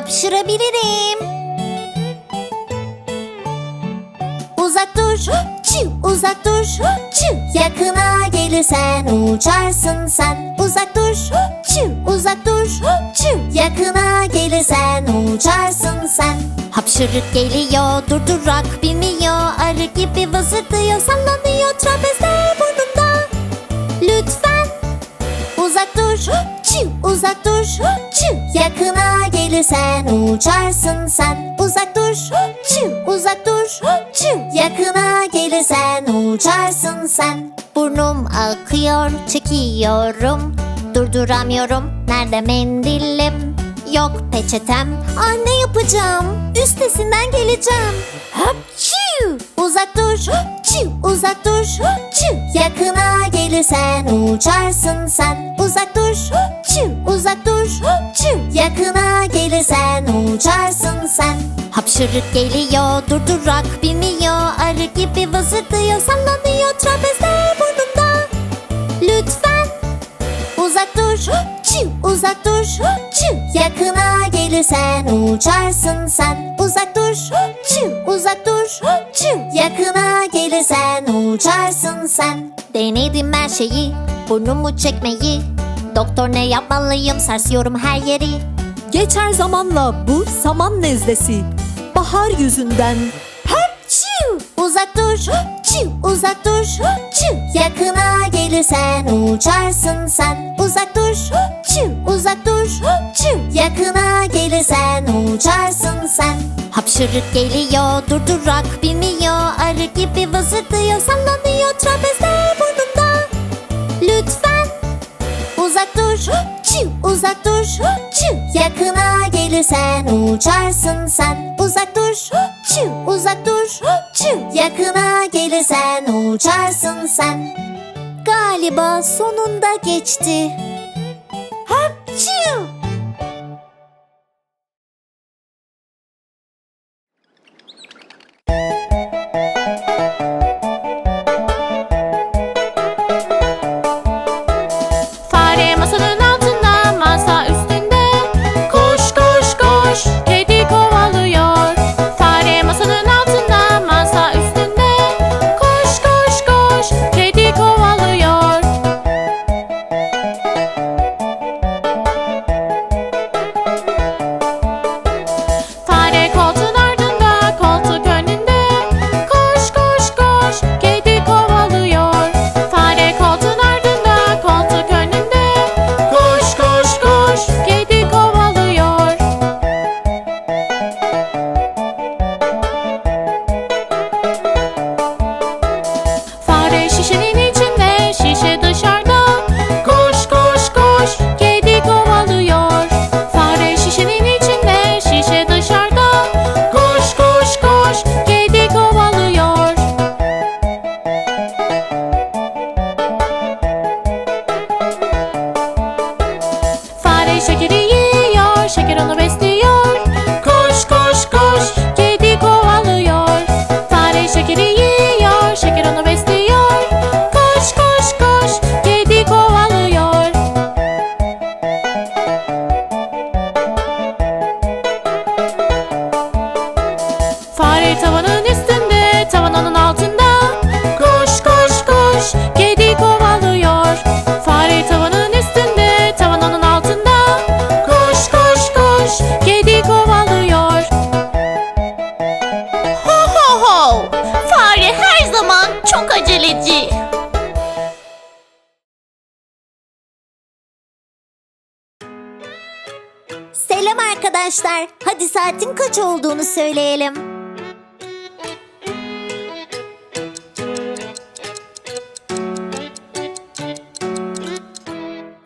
hapşırabilirim. Uzak dur, çiu, uzak dur, çiu. Yakına gelirsen uçarsın sen. Uzak dur, çiu, uzak dur, çiu. Yakına gelirsen uçarsın sen. Hapşırık geliyor, durdurak bilmiyor. Arı gibi vızırdıyor, sallanıyor uzak dur, çiu. Yakına gelirsen uçarsın sen. Uzak dur, çiu, uzak dur, çiu. Yakına gelirsen uçarsın sen. Burnum akıyor, çekiyorum. Durduramıyorum, nerede mendilim? Yok peçetem, ah ne yapacağım? Üstesinden geleceğim. Hapçiu! Uzak dur, çiu, uzak dur, çiu. Yakına gelirsen uçarsın sen. Uzak dur, çiu, uzak dur, çiu. Yakına gelirsen uçarsın sen. Hapşırık geliyor, durdurak bilmiyor. Arı gibi vızırdıyor, sallanıyor trapezler burnumda. Lütfen Uzak dur, çiu, uzak dur, çiu. Yakına gelirsen uçarsın sen. Uzak dur, çiu, uzak dur, çiu. Yakına gelirsen uçarsın sen. Denedim her şeyi, burnumu çekmeyi. Doktor ne yapmalıyım, sarsıyorum her yeri. Geçer zamanla bu saman nezlesi. Bahar yüzünden Çiu, uzak dur, çiu, uzak dur, çiu. Yakına gelirsen uçarsın sen. Uzak dur, çiu, uzak dur, çiu. Yakına gelirsen uçarsın sen. Hapşırık geliyor, durdurak bilmiyor. Arı gibi vızırdıyor, sallanıyor trapezler Uzak dur, çiu, uzak dur, çiu. Yakına gelirsen uçarsın sen. Uzak dur, çiu, uzak dur, çiu. Yakına gelirsen uçarsın sen. Galiba sonunda geçti. Hapçiu. Hadi saatin kaç olduğunu söyleyelim.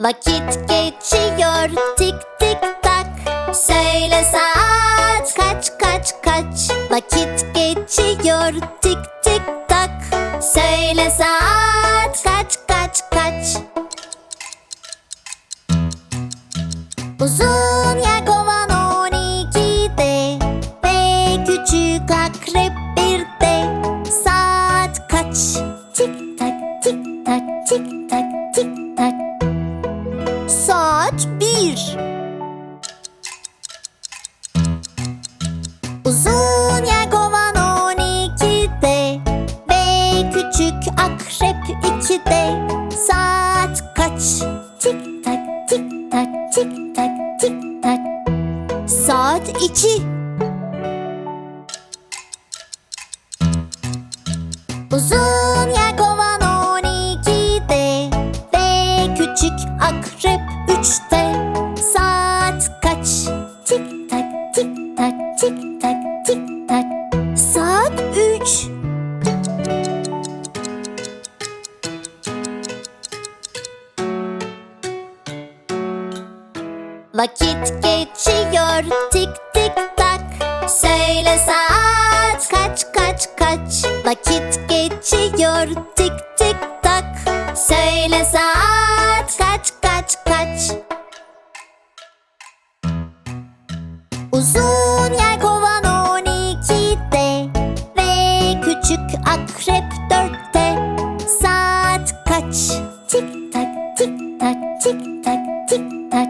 Vakit geçiyor tik tik tak. Söyle saat kaç kaç kaç. Vakit geçiyor tik tik tak. Söyle saat kaç kaç kaç. Uzun kaç? Tik tak tik tak tik tak tik tak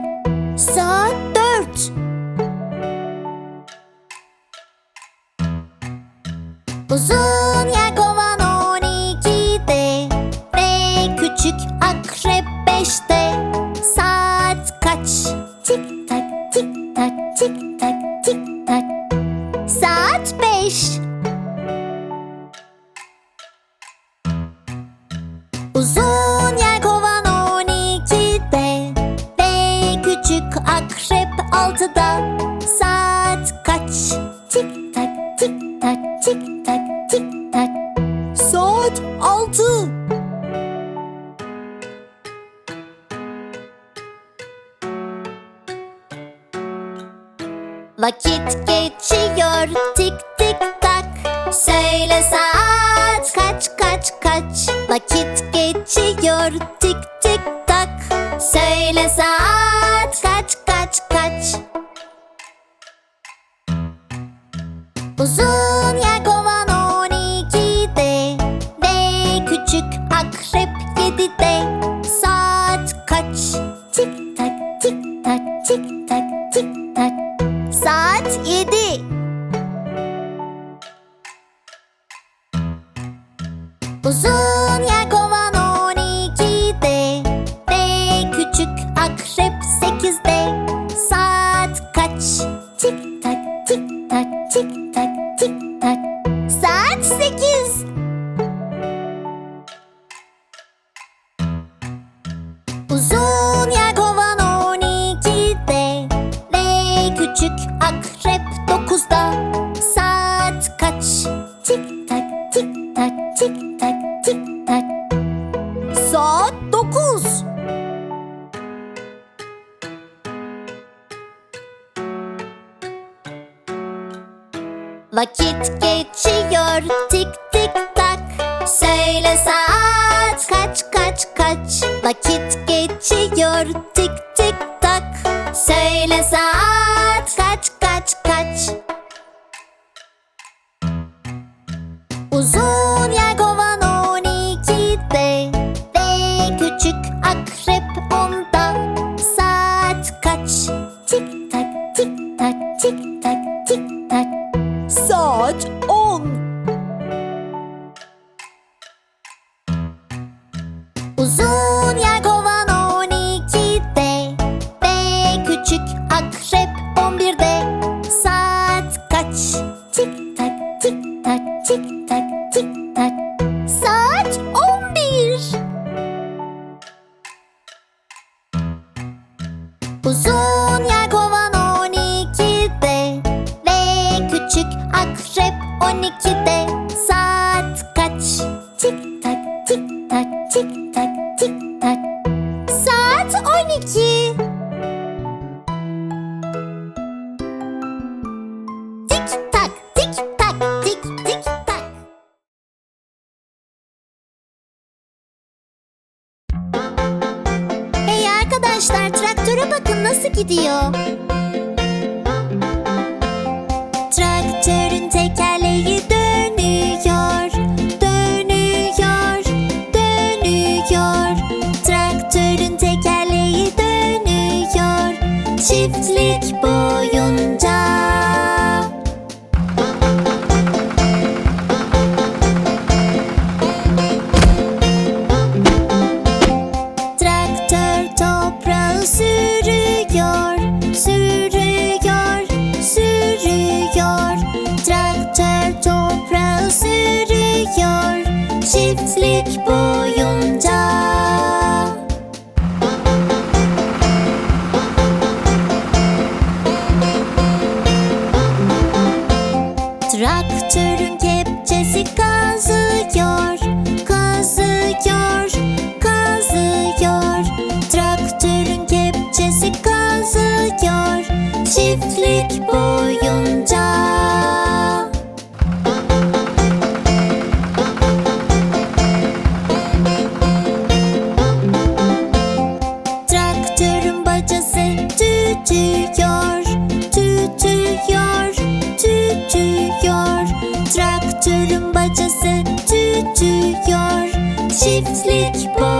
Saat dört. Uzun yelkovan on ikide Ve küçük akrep beşte Saat kaç? Tik tak tik tak tik tak tik tak Saat beş. Vakit geçiyor. Tik tik tak. Söyle saat kaç kaç kaç? Vakit geçiyor. Tik tik tak. Söyle saat kaç kaç kaç? Uzun dokuzda Saat kaç? Tik tak tik tak tik tak tik tak Saat dokuz. Vakit geçiyor tik tik tak Söyle saat kaç kaç kaç Vakit geçiyor tik tik tak tik tak. Saat on. Uzun yelkovan on ikide. Ve küçük akrep on birde. Saat kaç? Tik tak tik tak tik tak tik tak. Saat on bir. Uzun 12'de saat kaç? Tik tak tik tak tik tak tik tak. Saat 12. Tik tak tik tak tik tik tak. Hey arkadaşlar traktöre bakın nasıl gidiyor. Çiftlik boyunca. Traktör toprağı sürüyor, sürüyor, toprağı sürüyor çiftlik boyunca. Çiftlik boyunca. Traktörün bacası tütüyor, tütüyor, tütüyor. Traktörün bacası tütüyor, çiftlik boyunca.